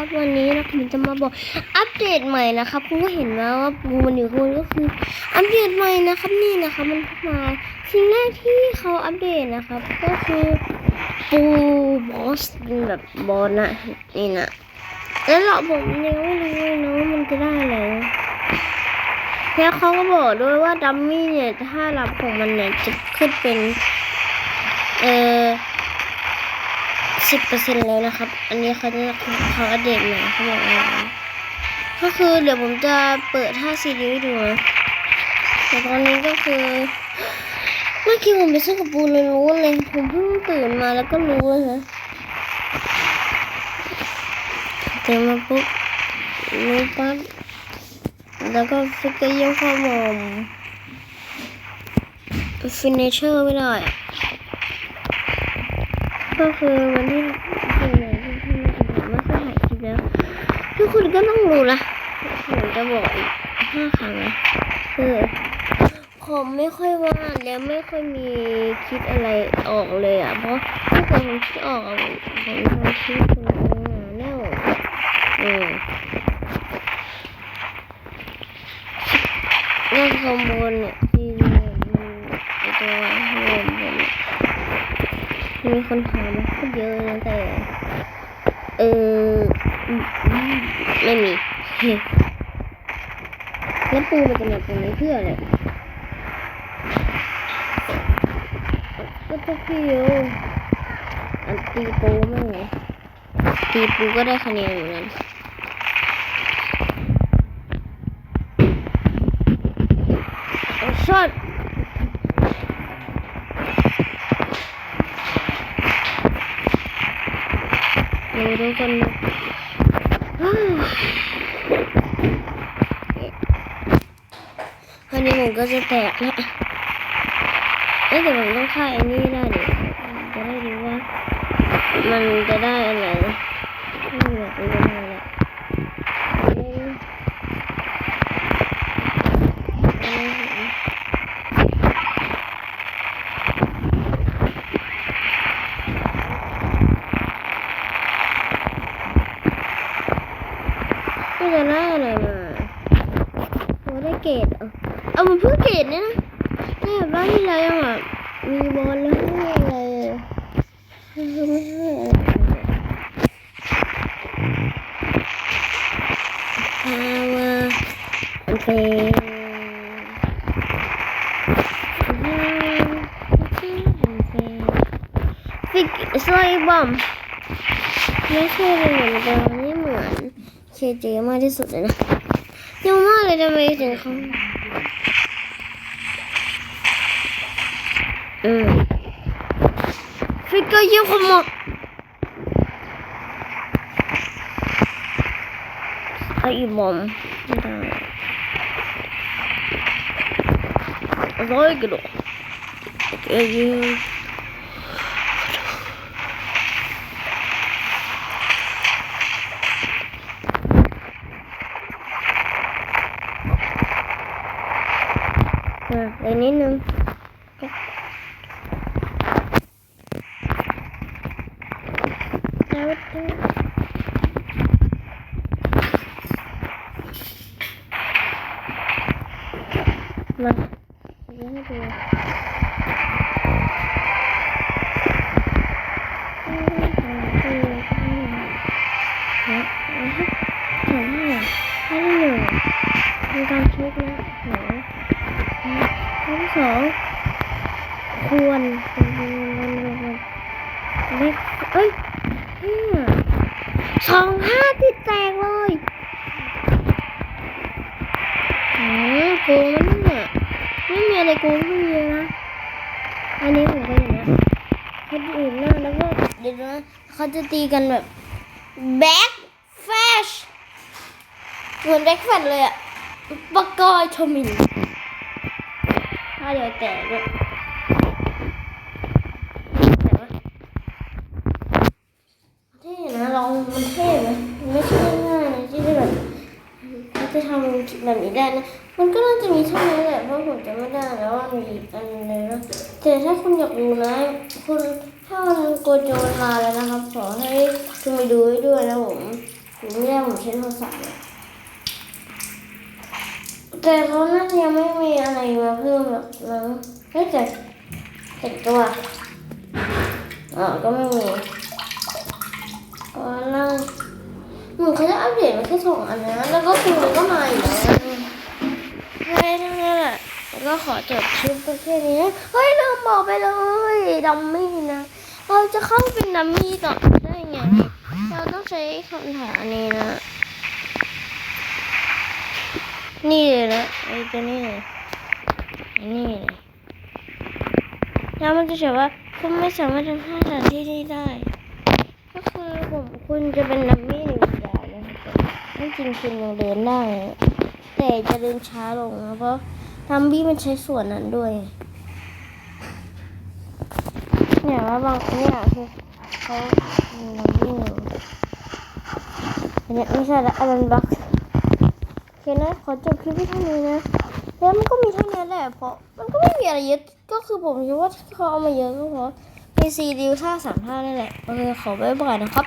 ครับ วันนี้นะผมจะมาบอกอัปเดตใหม่นะครับคุณก็เห็นแล้วว่าปูมันอยู่บนก็คืออัปเดตใหม่นะครับนี่นะครับมันมาสิ่งแรกที่เขาอัปเดตนะครับ ก็คือปูบอสแบบบอลนะนี่นะแล้วเราผมยังไม่รู้เลยนะว่ามันจะได้อะไรแล้วเขาก็บอกด้วยว่าดัมมี่เนี่ยถ้ารับของมันเนี่ยจะขึ้นเป็น เออ สิบเปอร์เซ็นต์แล้วนะครับ อันนี้เขาจะเขาอัปเดตใหม่เขาบอกว่าก็คือเดี๋ยวผมจะเปิดท่าซีดีให้ดูนะแต่ตอนนี้ก็คือเมื่อกี้ผมไปซื้อกับปูเลยรู้เลยผมเพิ่งตื่นมาแล้วก็รู้เลยนะตื่นมาปุ๊บรู้ปั๊บแล้วก็ฟิกเกอร์เยี่ยมข้อมอมฟินิเชอร์ไม่ได้ ก็คือวันที่ที่ไหนที่ที่ผมไม่เคยถ่ายคลิปแล้ว ทุกคนก็ต้องรู้นะผมจะบอกอีกห้าครั้งนะคือผมไม่ค่อยว่าแล้วไม่ค่อยมีคิดอะไรออกเลยอะ เพราะถ้าเกิดผมคิดออกอะผมผมทำคลิปคุณงานแน่วอืมแล้วข้างบนเนี่ยที่เนี่ยมันไอตัวข้างบนเนี่ยมีคนถามมาก็เยอะนะแต่ เอออืมไม่ มีแล้วปูมันจะมาตรงนี้เพื่ออะไรก็ต้องพี่โยอันตีปูมั่งไงตีปูก็ได้คะแนนเหมือนกันเอาช็อตดูทุกคนอ้าววันนี้ผม ก็จะแตกแล้วเอ้ยแต่ผมต้องฆ่าไอ้นี่ได้ดิจะได้รู้ว่า มันจะได้อะไรไม่อยากรู้อะไรละเอ้ยเอ้ยก็จะได้อะไรมาโอ้ได้ เกรดเอเอามันเพิ่งเกรดเนี่ยนะนี่บ้านที่ไรยังอะมีบอลแล้วไม่มีอะไรเลยไม่ให้อะไรเลยพาวาอันเป็นฟิกสไลบอมไม่ใช่เลยเหมือนเดิมนี่เหมือนเคเจมากที่สุดเลยนะ เยอะมากเลยทำไมถึงเขาอืมฟิกเกอร์เยี่ยมขโมยไอ้บอมไม่ได้ร้อย ข้อที่สองควรเล็กเอ้ยสองห้าติดแตกเลยอ๋อโกงมันเนี่ยไม่มีอะไรโกงไม่มีนะอันนี้ผมก็อย่างนี้คนอื่นนะแล้วก็เดี๋ยวนะเขาจะตีกันแบบแบ็คแฟชเหมือนแบ็คแฟชเลยอะปะกอยทมินาเดี๋ยวแตกด้วยแต่ว่าเท่นะลองมันเท่ไหมไม่ใช่ง่ายๆนะที่จะแบบจะทำแบบนี้ได้นะ มันก็น่าจะมีเท่านี้แหละเพราะผมจะไม่ได้แล้วว่ามีกันนึงเลยนะแต่ถ้าคุณอยากดูนะ คุณถ้ามันโกโจนมาแล้วนะครับ ขอให้คุณไปดูให้ด้วยนะผมผมไม่ได้ผมใช้โทรศัพท์ แต่เขาน่าจะยังไม่มีอะไรมาเพิ่มหรอกมั้งเฮ้ยแต่แต่ตัวอ่าก็ไม่มีก็นั่งเหมือนเขาจะอัปเดตมาแค่สองอันนะแล้วก็คือมันก็มาอีกแล้วใช่ทั้งนั้นแหละแล้วก็ขอจบคลิปแค่นี้เฮ้ยลืมบอกไปเลยดัมมี่นะเราจะเข้าเป็นดัมมี่ต่อได้ไงเราต้องใช้คำถามนี้นะ นี่เลยนะไอ้ตัวนี้เลยนี่เลยแล้วมันจะเขียนว่าคุณไม่สามารถทำท่าสถานที่นี้ได้ ก็คือผมคุณจะเป็นดัมมี่หนึ่งอย่างนะครับแต่จริงคุณยังเดินได้ แต่จะเดินช้าลงนะเพราะดัมมี่มันใช้ส่วนนั้นด้วยเนี่ยว่าบางเนี่ยคือเขามีดัมมี่อันเนี้ยไม่ใช่ละอันนั้นบักโอเค นะ ขอจบคลิปไว้เท่านี้นะ แล้วมันก็มีเท่านี้แหละ เพราะมันก็ไม่มีอะไรเยอะ ก็คือผมคิดว่าที่เขาเอามาเยอะก็เพราะมีซีดิวท่าสามท่านั่นแหละ โอเค ขอบ๊ายบายนะครับ